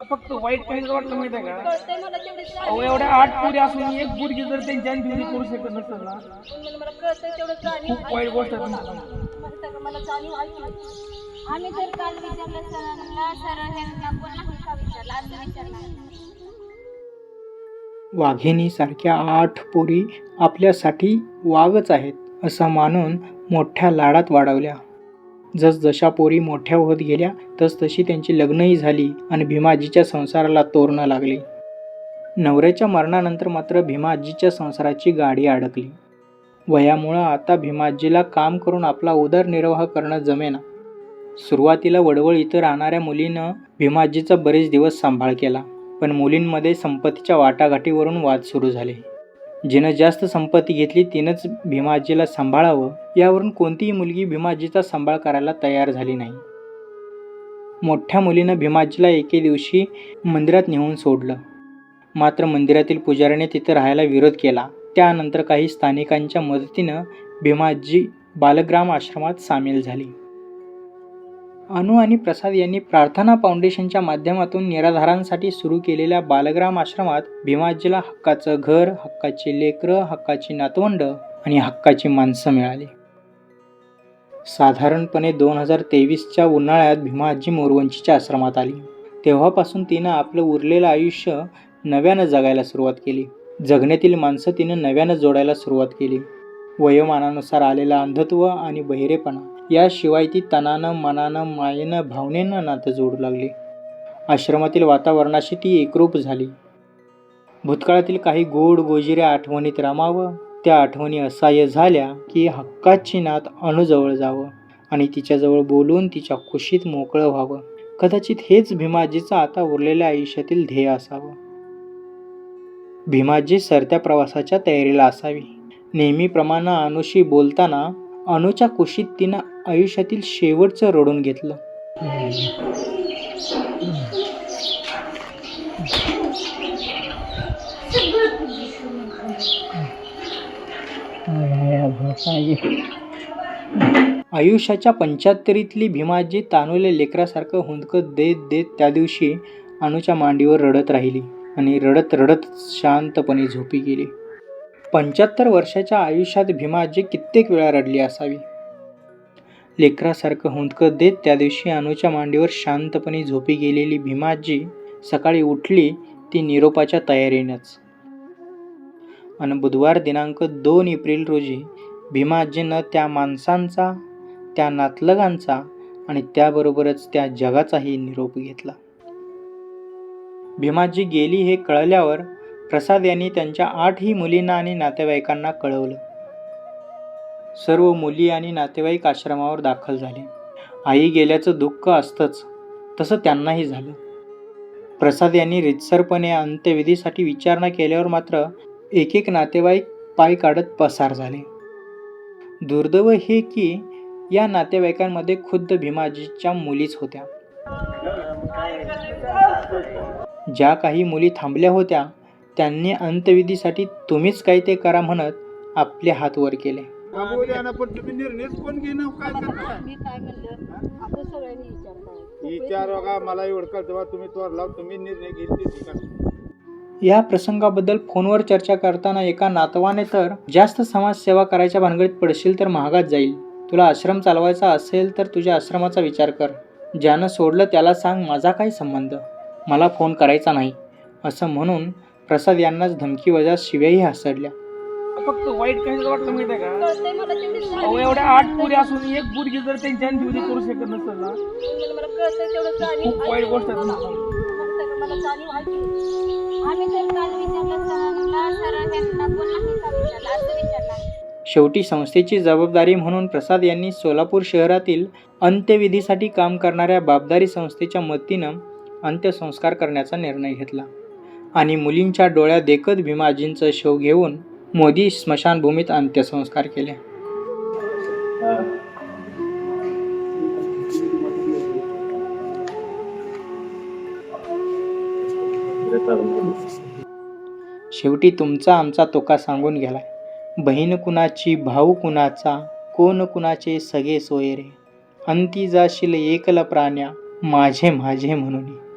फक्त वाईट काही वाटलं माहिती आहे का? कळतंय मला तेवढी अहो एवढ्या आठ पुरी असून एक गुडगी जर त्यांच्या अंतिम करू शकत नसेल ना आहे. मला कळतंय तेवढं जाणीव खूप वाईट गोष्ट आहे तुमची. मला जाणीव आहे आम्ही तर काल विचारलं सरांना सर ह्यांना पण नाही का विचारलं? असं विचारलं. वाघिणीसारख्या आठ पोरी आपल्यासाठी वाघच आहेत असं मानून मोठ्या लाडात वाढवल्या. जसजशा पोरी मोठ्या होत गेल्या तसतशी त्यांची लग्नही झाली आणि भीमाजीच्या संसाराला तोरणं लागले. नवऱ्याच्या मरणानंतर मात्र भीमाजीच्या संसाराची गाडी अडकली. वयामुळं आता भीमाजीला काम करून आपला उदरनिर्वाह करणं जमेना. सुरुवातीला वडवळ इथं राहणाऱ्या मुलीनं भीमाजीचा बरेच दिवस सांभाळ केला पण मुलींमध्ये संपत्तीच्या वाटाघाटीवरून वाद सुरू झाले. जिनं जास्त संपत्ती घेतली तिनंच भीमाजीला सांभाळावं. यावरून कोणतीही मुलगी भीमाजीचा सांभाळ करायला तयार झाली नाही. मोठ्या मुलीनं भीमाजीला एके दिवशी मंदिरात नेऊन सोडलं. मात्र मंदिरातील पुजाऱ्याने तिथं राहायला विरोध केला. त्यानंतर काही स्थानिकांच्या मदतीनं भीमाजी बालग्राम आश्रमात सामील झाली. अनु आणि प्रसाद यांनी प्रार्थना फाउंडेशनच्या माध्यमातून निराधारांसाठी सुरू केलेल्या बालग्राम आश्रमात भीमाजीला हक्काचं घर हक्काचे लेकरं हक्काची नातवंड आणि हक्काची माणसं मिळाली. साधारणपणे दोन हजार तेवीसच्या उन्हाळ्यात भीमाजी मोरवंचीच्या आश्रमात आली. तेव्हापासून तिनं आपलं उरलेलं आयुष्य नव्यानं जगायला सुरुवात केली. जगण्यातील माणसं तिनं नव्यानं जोडायला सुरुवात केली. वयोमानानुसार आलेला अंधत्व आणि बहिरेपणा याशिवाय ती तनानं मनानं मायेनं भावनेनं नातं जोडू लागली. आश्रमातील वातावरणाशी ती एकरूप झाली. भूतकाळातील काही गोड गोजिऱ्या आठवणीत रमावं त्या आठवणी असह्य झाल्या की हक्काची नात अणूजवळ जावं आणि तिच्याजवळ बोलून तिच्या कुशीत मोकळं व्हावं. कदाचित हेच भीमाजीचं आता उरलेल्या आयुष्यातील ध्येय असावं. भीमाजी सरत्या प्रवासाच्या तयारीला असावी. नेहमीप्रमाणे अनुशी बोलताना अनुच्या कुशीत तिनं आयुष्यातील शेवटचं रडून घेतलं. आयुष्याच्या पंच्याहत्तरीतली भीमाजी तानुले लेकरासारखं हुंदकत देत देत त्या दिवशी अनुच्या मांडीवर रडत राहिली आणि रडत रडत शांतपणे झोपी गेली. पंच्याहत्तर वर्षाच्या आयुष्यात भीमाजी कित्येक वेळा रडली असावी. लेकरासारखं हुंदकत देत त्या दिवशी अनुच्या मांडीवर शांतपणे झोपी गेलेली भीमाजी सकाळी उठली ती निरोपाच्या तयारीनंच. आणि बुधवार दिनांक दोन एप्रिल रोजी भीमाजीनं त्या माणसांचा त्या नातलगांचा आणि त्याबरोबरच त्या जगाचाही निरोप घेतला. भीमाजी गेली हे कळल्यावर प्रसाद यांनी त्यांच्या आठही मुलींना आणि नातेवाईकांना कळवलं. सर्व मुली आणि नातेवाईक आश्रमावर दाखल झाले. आई गेल्याचं दुःख असतंच तसं त्यांनाही झालं. प्रसाद यांनी रितसरपणे अंत्यविधीसाठी विचारणा केल्यावर मात्र एक एक नातेवाईक पाय काढत पसार झाले. दुर्दैव हे की या नातेवाईकांमध्ये खुद्द भीमाजीच्या मुलीच होत्या. ज्या काही मुली थांबल्या होत्या त्यांनी अंत्यविधीसाठी तुम्हीच काही ते करा म्हणत आपले हात वर केले. बोलूया पण तुम्ही निर्णयच कोण घेणं काय करताय मी काय म्हणलं आपण सगळ्यांनी विचारताय विचार बघा मला एवढं कळतं बा, तुम्ही तोर लाव तुम्ही निर्णय. या प्रसंगाबद्दल फोनवर चर्चा करताना एका नातवाने तर जास्त समाजसेवा करायच्या भानगडीत पडशील तर महागात जाईल. तुला आश्रम चालवायचा असेल तर तुझ्या आश्रमाचा विचार कर. ज्यानं सोडलं त्याला सांग माझा काय संबंध. मला फोन करायचा नाही. असं म्हणून प्रसाद यांनाच धमकी वजा शिव्याही हसडल्या फक्त वाईट काही वाटलं माहिती आहे का कळतंय मला तेवढी अहो जाणीव एवढ्या आठ पुरी असून एक जर त्यांच्या अंतिम करू शकत नसेल ना आहे. मला कळतंय तेवढं जाणीव खूप. वाईट गोष्ट आहे तुमची. माहिती आहे का? मला जाणीव आहे आम्ही तर काल विचारलं सरांना सर ह्यांना पण नाही का विचारलं असं विचारलं शेवटी संस्थेची जबाबदारी म्हणून प्रसाद यांनी सोलापूर शहरातील अंत्यविधीसाठी काम करणाऱ्या बाबदारी संस्थेच्या मदतीनं अंत्यसंस्कार करण्याचा निर्णय घेतला आणि मुलींच्या डोळ्या देखत भीमाजींचं शव घेऊन मोदी स्मशानभूमीत अंत्यसंस्कार केले. शेवटी तुमचा आमचा तोका सांगून गेलाय. बहीण कुणाची भाऊ कुणाचा कोण कुणाचे सगळे सोयरे. अंती जाशील एकल प्राण्या माझे माझे म्हणून.